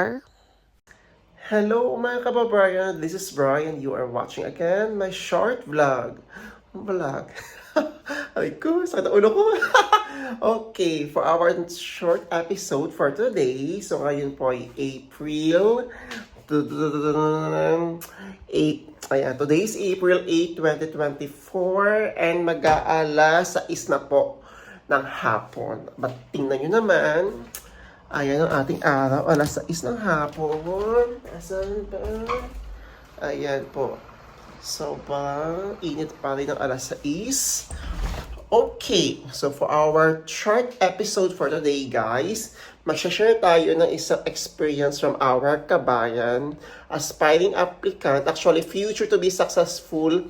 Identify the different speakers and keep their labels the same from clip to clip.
Speaker 1: Char?
Speaker 2: Hello mga kababayan, this is Brian. You are watching again my short vlog. Vlog. Ay ko, sakit ang ulo ko. okay, for our short episode for today, so ngayon po ay April 8, ayan, today is April 8, 2024 and mag-aala sa isna po ng hapon. But tingnan nyo naman, Ayan ang ating araw, alas 6 ng hapon. Asan ba? Ayan po. So, parang init pa rin ng alas 6. Okay, so for our short episode for today, guys, mag-share tayo ng isang experience from our kabayan, aspiring applicant, actually future to be successful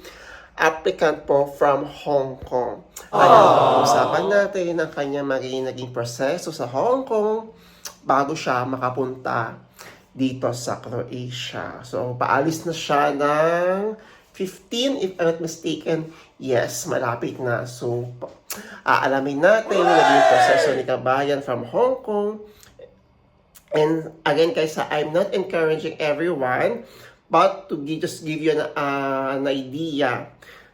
Speaker 2: applicant po from Hong Kong. Ayan, usapan natin ang kanyang magiging naging proseso sa Hong Kong bago siya makapunta dito sa Croatia. So, paalis na siya ng 15, if I'm not mistaken. Yes, malapit na. So, aalamin natin yung naging proseso ni Kabayan from Hong Kong And again, guys, I'm not encouraging everyone, but to just give you an, ah, an idea.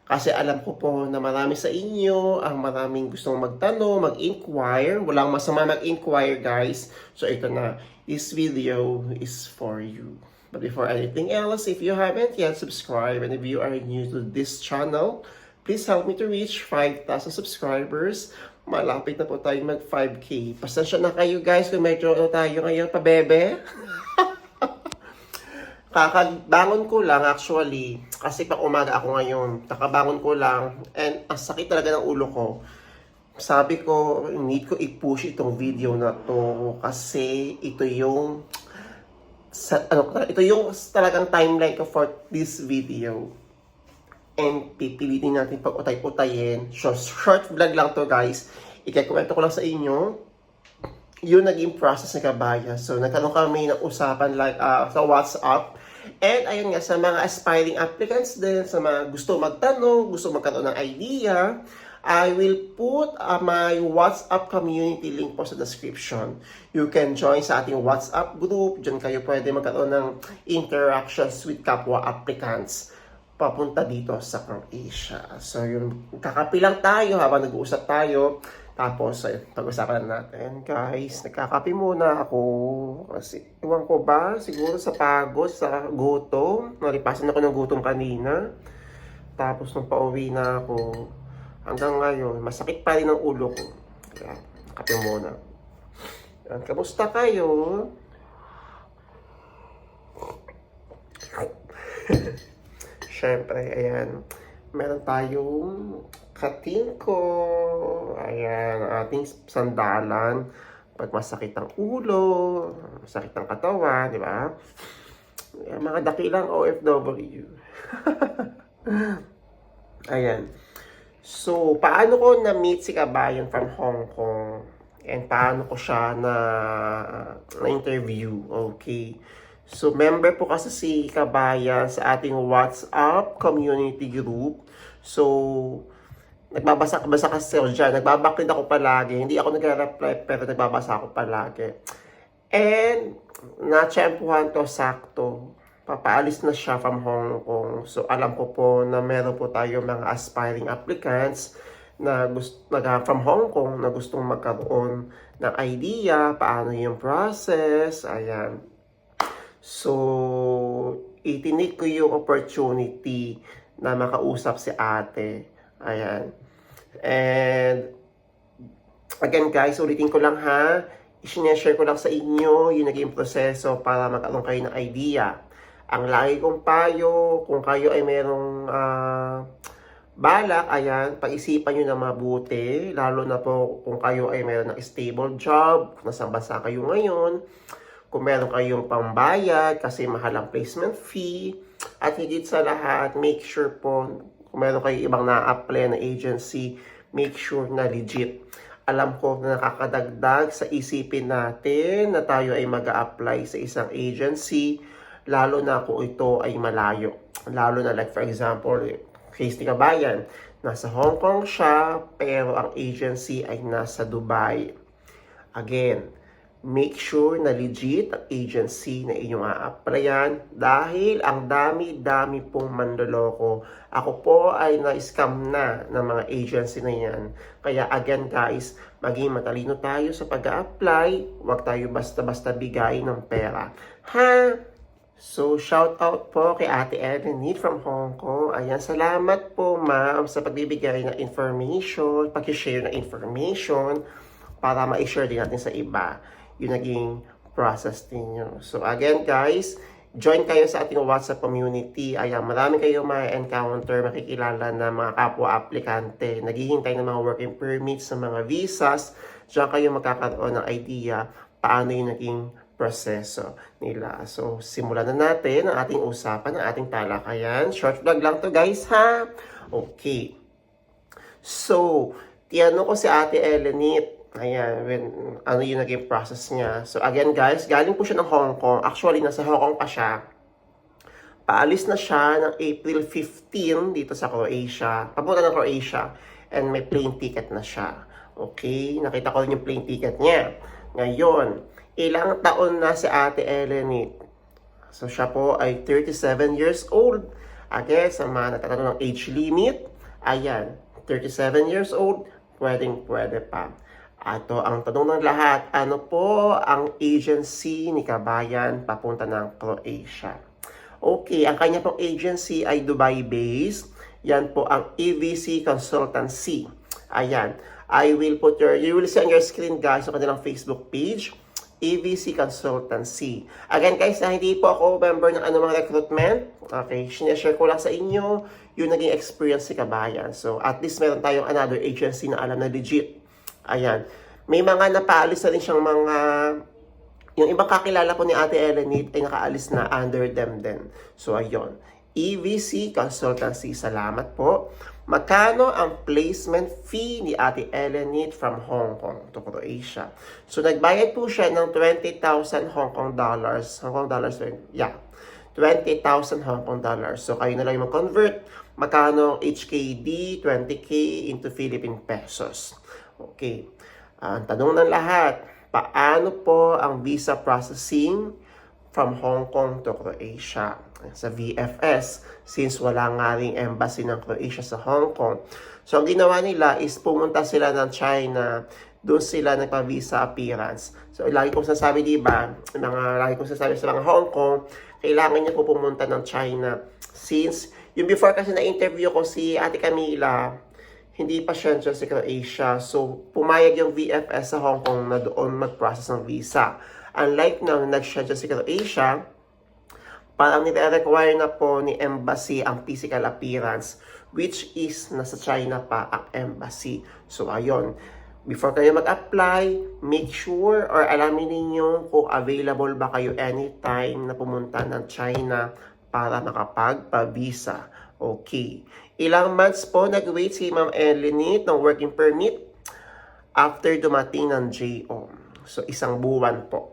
Speaker 2: Kasi alam ko po na marami sa inyo, ang maraming gustong magtanong, mag-inquire. Walang masama mag-inquire, guys. So, ito na. This video is for you. But before anything else, if you haven't yet subscribed, and if you are new to this channel, please help me to reach 5,000 subscribers. Malapit na po tayo mag 5K. Pasensya na kayo guys kung medyo ano tayo ngayon pabebe. Kakabangon ko lang actually, kasi pa umaga ako ngayon, kakabangon ko lang, and ang sakit talaga ng ulo ko. Sabi ko, need ko i-push itong video na to kasi ito yung sa, ano, ito yung talagang timeline ko for this video. And pipilitin natin pag utay-utayin. So, short vlog lang to guys. Ikakwento ko lang sa inyo yung naging process ni Kabaya. So, nagkaroon kami ng usapan like, ah, sa WhatsApp. And ayun nga, sa mga aspiring applicants din, sa mga gusto magtanong, gusto magkaroon ng idea, I will put uh, my WhatsApp community link po sa description. You can join sa ating WhatsApp group. Diyan kayo pwede magkaroon ng interactions with kapwa applicants papunta dito sa Croatia. So, yun, kakapi lang tayo habang nag-uusap tayo. Tapos, ayun, pag-usapan na natin. Guys, nagkakapi muna ako. Kasi, iwan ko ba? Siguro sa pagod, sa gutom. Nalipasan ako ng gutom kanina. Tapos, nung pauwi na ako, hanggang ngayon, masakit pa rin ang ulo ko. Kaya, kape muna. Yan, kamusta kayo? Siyempre, ayan. Meron tayong katingko. Ayan, ating sandalan. Pag masakit ang ulo, masakit ang katawan, di ba? Mga dakilang OFW. ayan. So, paano ko na-meet si Kabayan from Hong Kong? And paano ko siya na, na-interview? Okay. So, member po kasi si Kabayan sa ating WhatsApp community group. So, nagbabasa-basa kasi ako dyan. Nagbabaklit ako palagi. Hindi ako nagre-reply pero nagbabasa ako palagi. And, na-tsempuhan to sakto. Papaalis na siya from Hong Kong. So, alam ko po na meron po tayo mga aspiring applicants na gusto na from Hong Kong na gustong magkaroon ng idea paano yung process. Ayan. So, itinik ko yung opportunity na makausap si ate. Ayan. And, again guys, ulitin ko lang ha. I-share ko lang sa inyo yung naging proseso para magkaroon kayo ng idea. Ang lagi kong payo, kung kayo ay merong ah, balak, ayan, pag-isipan nyo na mabuti, lalo na po kung kayo ay meron ng stable job, kung nasa bansa kayo ngayon, kung meron kayong pambayad kasi mahal ang placement fee, at higit sa lahat, make sure po, kung meron kayong ibang na-apply na agency, make sure na legit. Alam ko na nakakadagdag sa isipin natin na tayo ay mag apply sa isang agency, lalo na kung ito ay malayo. Lalo na like for example, case ni Kabayan, nasa Hong Kong siya, pero ang agency ay nasa Dubai. Again, make sure na legit ang agency na inyong a-applyan dahil ang dami-dami pong mandoloko. Ako po ay na-scam na ng mga agency na yan. Kaya again guys, maging matalino tayo sa pag apply Huwag tayo basta-basta bigay ng pera. Ha? So, shout out po kay Ate Elenit from Hong Kong. Ayan, salamat po ma'am sa pagbibigay ng information, pag-share ng information para ma-share din natin sa iba yung naging process ninyo. So again guys, join kayo sa ating WhatsApp community. Ayan, marami kayo ma-encounter, makikilala na mga kapwa-aplikante, naghihintay ng mga working permits, ng mga visas. Diyan kayo magkakaroon ng idea paano yung naging proseso nila. So, simulan na natin ang ating usapan, ang ating talakayan. Short vlog lang to guys ha. Okay. So, tiyanong ko si Ate Elenit, Ayan, when, ano yung naging process niya. So again guys, galing po siya ng Hong Kong. Actually, nasa Hong Kong pa siya. Paalis na siya ng April 15 dito sa Croatia. Papunta ng Croatia. And may plane ticket na siya. Okay, nakita ko rin yung plane ticket niya. Ngayon, ilang taon na si Ate Elenit? So siya po ay 37 years old. Again, sa mga nagtatanong ng age limit, ayan, 37 years old, pwedeng pwede pa. Ato ang tanong ng lahat, ano po ang agency ni Kabayan papunta ng Croatia? Okay, ang kanya pong agency ay Dubai-based. Yan po ang EVC Consultancy. Ayan. I will put your, you will see on your screen guys sa kanilang Facebook page. EVC Consultancy. Again guys, na hindi po ako member ng anumang recruitment. Okay, sinashare ko lang sa inyo yung naging experience ni Kabayan. So, at least meron tayong another agency na alam na legit Ayan. May mga napaalis na rin siyang mga yung ibang kakilala ko ni Ate Elenit ay nakaalis na under them din. So, ayun. EVC Consultancy, salamat po. Magkano ang placement fee ni Ate Elenit from Hong Kong to Croatia? So, nagbayad po siya ng 20,000 Hong Kong dollars. Hong Kong dollars, yeah. 20,000 Hong Kong dollars. So, kayo na lang yung mag-convert. Magkano HKD, 20K into Philippine pesos. Okay. Ang tanong ng lahat, paano po ang visa processing from Hong Kong to Croatia? Sa VFS, since wala nga ring embassy ng Croatia sa Hong Kong. So, ang ginawa nila is pumunta sila ng China, doon sila nagpa-visa appearance. So, lagi kong sasabi, di ba, mga lagi kong sasabi sa mga Hong Kong, kailangan niya po pumunta ng China. Since, yung before kasi na-interview ko si Ate Camila, hindi pa dyan sa Croatia. So, pumayag yung VFS sa Hong Kong na doon mag-process ng visa. Unlike na nag-siya dyan sa Croatia, parang nire-require na po ni embassy ang physical appearance which is nasa China pa ang embassy. So, ayun. Before kayo mag-apply, make sure or alamin ninyo kung available ba kayo anytime na pumunta ng China para makapagpa-visa. Okay. Ilang months po nag-wait si Ma'am Elenit ng working permit after dumating ng JO. So, isang buwan po.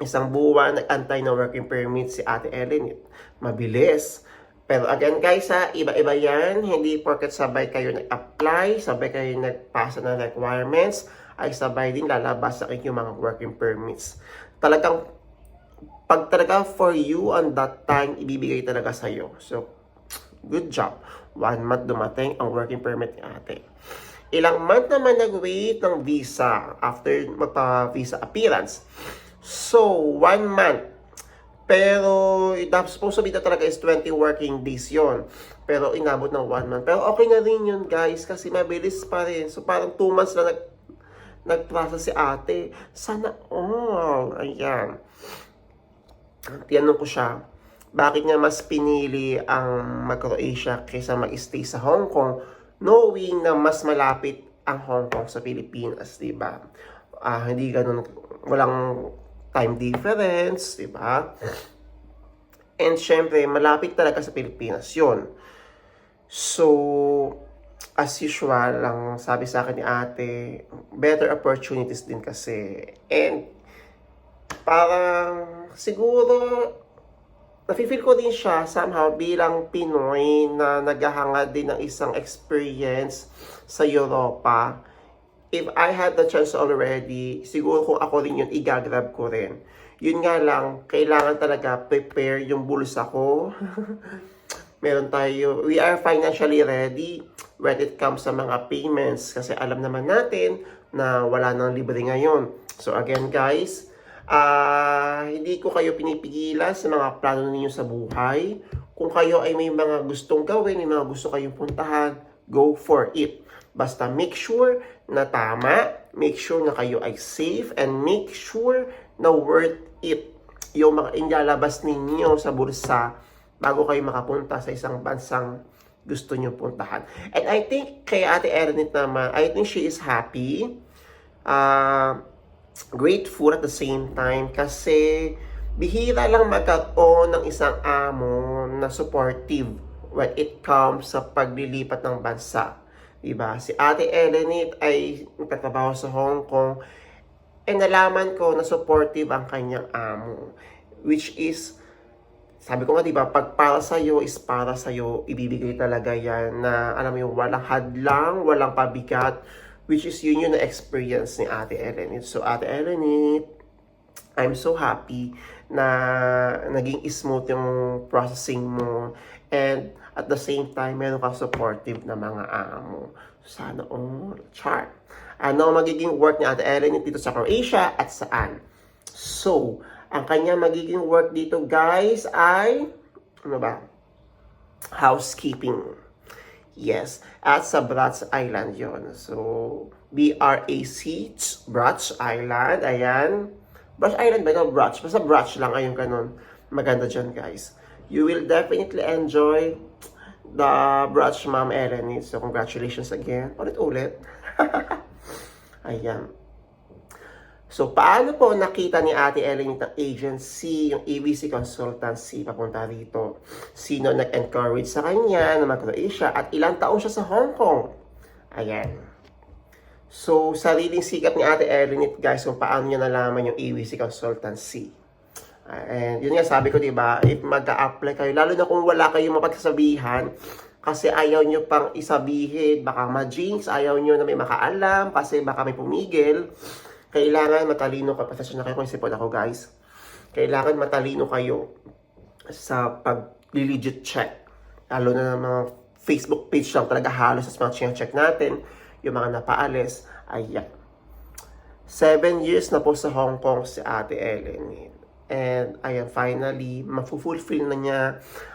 Speaker 2: Isang buwan nag-antay ng working permit si Ate Elenit. Mabilis. Pero again guys ha, iba-iba yan. Hindi porket sabay kayo nag-apply, sabay kayo nagpasa ng requirements, ay sabay din lalabas sa inyong mga working permits. Talagang, pag talaga for you on that time, ibibigay talaga sa'yo. So, good job. One month dumating ang working permit ni ate. Ilang month naman nag-wait ng visa after magpa-visa appearance. So, one month pero, that supposed to be na talaga is 20 working days yon Pero, inabot ng 1 month. Pero, okay na rin yun, guys. Kasi mabilis pa rin. So, parang 2 months na nag, nag-process si ate. Sana all. Ayan. Tiyanong ko siya, bakit niya mas pinili ang mag-Croatia kaysa mag-stay sa Hong Kong knowing na mas malapit ang Hong Kong sa Pilipinas, di ba? Ah, hindi ganun, walang time difference, di ba? And syempre, malapit talaga sa Pilipinas yon. So, as usual, lang sabi sa akin ni ate, better opportunities din kasi. And, parang, siguro, nafe-feel ko din siya somehow bilang Pinoy na naghahangad din ng isang experience sa Europa if I had the chance already, siguro kung ako rin yun, igagrab ko rin. Yun nga lang, kailangan talaga prepare yung bulsa ko. Meron tayo, we are financially ready when it comes sa mga payments. Kasi alam naman natin na wala nang libre ngayon. So again guys, ah hindi ko kayo pinipigilan sa mga plano ninyo sa buhay. Kung kayo ay may mga gustong gawin, may mga gusto kayong puntahan, go for it. Basta make sure na tama, make sure na kayo ay safe, and make sure na worth it yung mga inlalabas ninyo sa bulsa bago kayo makapunta sa isang bansang gusto nyo puntahan. And I think kay Ate Ernit naman, I think she is happy. Uh, grateful at the same time kasi bihira lang magkaroon ng isang amo na supportive when it comes sa paglilipat ng bansa. Diba? Si Ate Elenit ay nagtatrabaho sa Hong Kong eh nalaman ko na supportive ang kanyang amo. Which is, sabi ko nga diba, pag para sa'yo is para sa'yo, ibibigay talaga yan na alam mo yung walang hadlang, walang pabigat, which is yun yung na-experience ni Ate Elenit. So Ate Elenit, I'm so happy na naging smooth yung processing mo and at the same time meron ka supportive na mga amo. Sana all. Chart. Ano magiging work ni Ate Ellen dito sa Croatia at saan? So, ang kanya magiging work dito guys ay ano ba? Housekeeping. Yes, at sa Brats Island yon. So, B-R-A-C, Brats Island. Ayan. Brats Island ba ito? Brats. Basta Brats lang. Ayun ganun. Maganda dyan, guys. You will definitely enjoy the Brats Ma'am Ellen. So, congratulations again. Ulit-ulit. Ayan. So, paano po nakita ni Ate Ellen yung agency, yung ABC Consultancy papunta rito? Sino nag-encourage sa kanya na mag-Croatia at ilang taon siya sa Hong Kong? Ayan. So, sariling sikap ni Ate Ellen guys kung paano niya nalaman yung ABC Consultancy. And yun nga sabi ko, di ba, if mag-a-apply kayo, lalo na kung wala kayong mapagsasabihan, kasi ayaw nyo pang isabihin, baka ma-jinx, ayaw nyo na may makaalam, kasi baka may pumigil. Kailangan matalino ka, pasensya na kayo kung isipon ako guys. Kailangan matalino kayo sa pag-legit check. Lalo na ng mga Facebook page lang talaga halos sa mga check natin, yung mga napaalis, ayan. Seven years na po sa Hong Kong si Ate Ellen. And ayan, finally, mafulfill na niya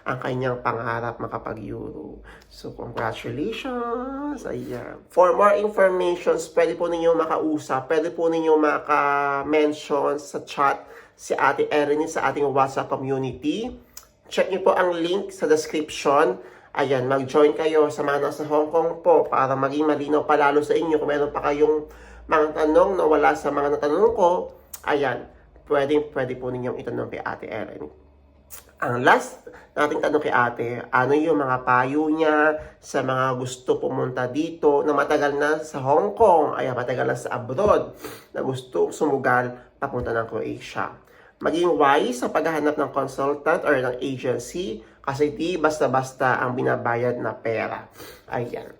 Speaker 2: ang kanyang pangarap makapag-Euro. So, congratulations! Ayan. For more information, pwede po ninyo makausap, pwede po ninyo maka-mention sa chat si Ate Erin sa ating WhatsApp community. Check niyo po ang link sa description. Ayan, mag-join kayo sa mga nasa Hong Kong po para maging malinaw palalo sa inyo kung meron pa kayong mga tanong na wala sa mga natanong ko. Ayan, pwede, pwede po ninyong itanong kay Ate Erin. Ang last nating tanong kay ate, ano yung mga payo niya sa mga gusto pumunta dito na matagal na sa Hong Kong, ay matagal na sa abroad, na gusto sumugal papunta ng Croatia. Maging wise sa paghahanap ng consultant or ng agency kasi di basta-basta ang binabayad na pera. Ayan.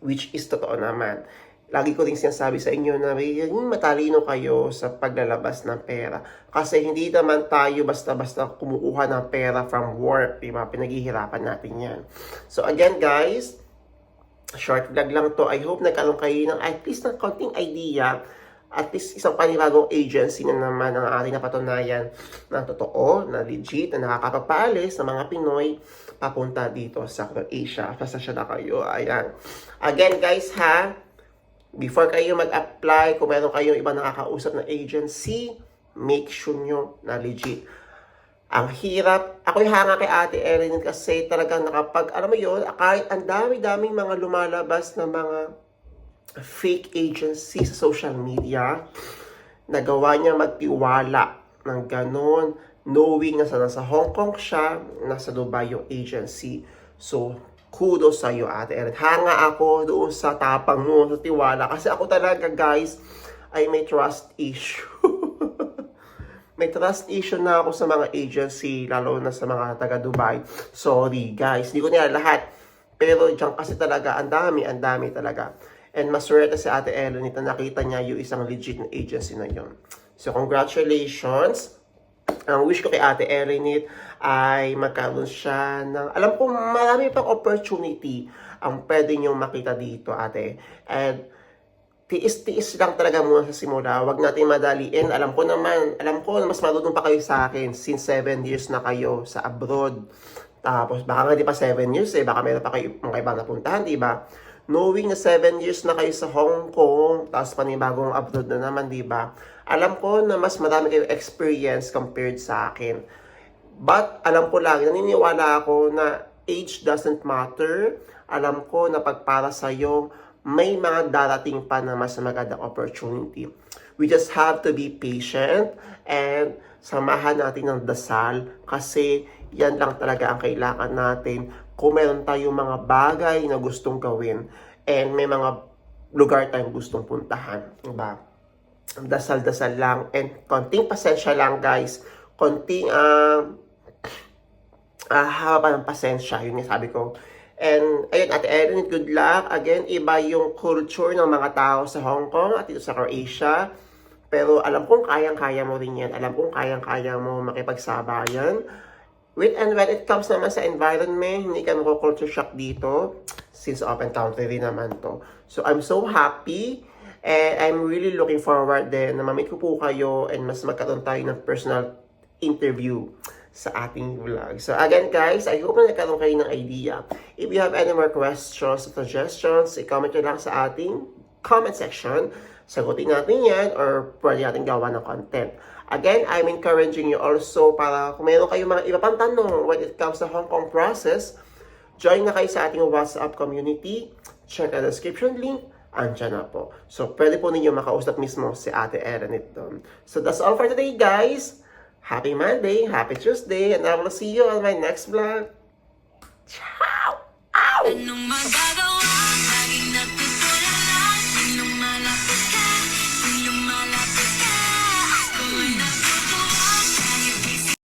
Speaker 2: Which is totoo naman lagi ko rin sinasabi sa inyo na yung matalino kayo sa paglalabas ng pera. Kasi hindi naman tayo basta-basta kumukuha ng pera from work. Diba? Pinaghihirapan natin yan. So again guys, short vlog lang to. I hope nagkaroon kayo ng at least ng konting idea at least isang panibagong agency na naman ang ating napatunayan na totoo, na legit, na nakakapapaalis sa mga Pinoy papunta dito sa Croatia. Pasasya na kayo. Ayan. Again guys ha, before kayo mag-apply, kung meron kayong ibang nakakausap na agency, make sure nyo na legit. Ang hirap, ako'y hanga kay Ate Erin kasi talagang nakapag, alam mo yun, kahit ang dami-daming mga lumalabas na mga fake agency sa social media, nagawa niya magtiwala ng ganon, knowing na sa nasa Hong Kong siya, nasa Dubai yung agency. So, kudos sa iyo, Ate Erin. Hanga ako doon sa tapang mo, sa tiwala. Kasi ako talaga, guys, ay may trust issue. may trust issue na ako sa mga agency, lalo na sa mga taga Dubai. Sorry, guys. Hindi ko nila lahat. Pero dyan kasi talaga, ang dami, ang dami talaga. And maswerte si Ate Ellen ito nakita niya yung isang legit na agency na yun. So congratulations! Ang wish ko kay Ate Erinit ay magkaroon siya ng, alam ko marami pang opportunity ang pwede niyong makita dito, ate. And tiis-tiis lang talaga muna sa simula. Huwag natin madaliin. Alam ko naman, alam ko mas marunong pa kayo sa akin since 7 years na kayo sa abroad. Tapos baka nga di pa 7 years eh, baka meron pa kayo mga ibang napuntahan, di ba? Knowing na 7 years na kayo sa Hong Kong, tapos panibagong abroad na naman, di ba? Alam ko na mas marami kayong experience compared sa akin. But alam ko lang, naniniwala ako na age doesn't matter. Alam ko na pag para sa'yo, may mga darating pa na mas magandang opportunity. We just have to be patient and samahan natin ng dasal kasi yan lang talaga ang kailangan natin kung meron tayong mga bagay na gustong gawin and may mga lugar tayong gustong puntahan. Diba? Dasal-dasal lang and konting pasensya lang guys. Konting ah ah, haba ng pasensya, yun yung sabi ko. And, ayun, Ate Erin, good luck. Again, iba yung culture ng mga tao sa Hong Kong at dito sa Croatia. Pero alam kong kayang-kaya mo rin yan. Alam kong kayang-kaya mo makipagsabayan. With and when it comes naman sa environment, hindi ka culture shock dito since open country rin naman to. So, I'm so happy and I'm really looking forward din na mamit ko po kayo and mas magkaroon tayo ng personal interview sa ating vlog. So again guys, I hope na nagkaroon kayo ng idea. If you have any more questions or suggestions, i-comment nyo lang sa ating comment section. Sagutin natin yan or pwede natin gawa ng content. Again, I'm encouraging you also para kung meron kayong mga iba pang tanong when it comes to Hong Kong process, join na kayo sa ating WhatsApp community. Check ang description link. Andiyan na po. So, pwede po ninyo makausap mismo si Ate Erenit doon. So, that's all for today, guys. Happy Monday, happy Tuesday, and I will see you on my next vlog. Ciao! Ow!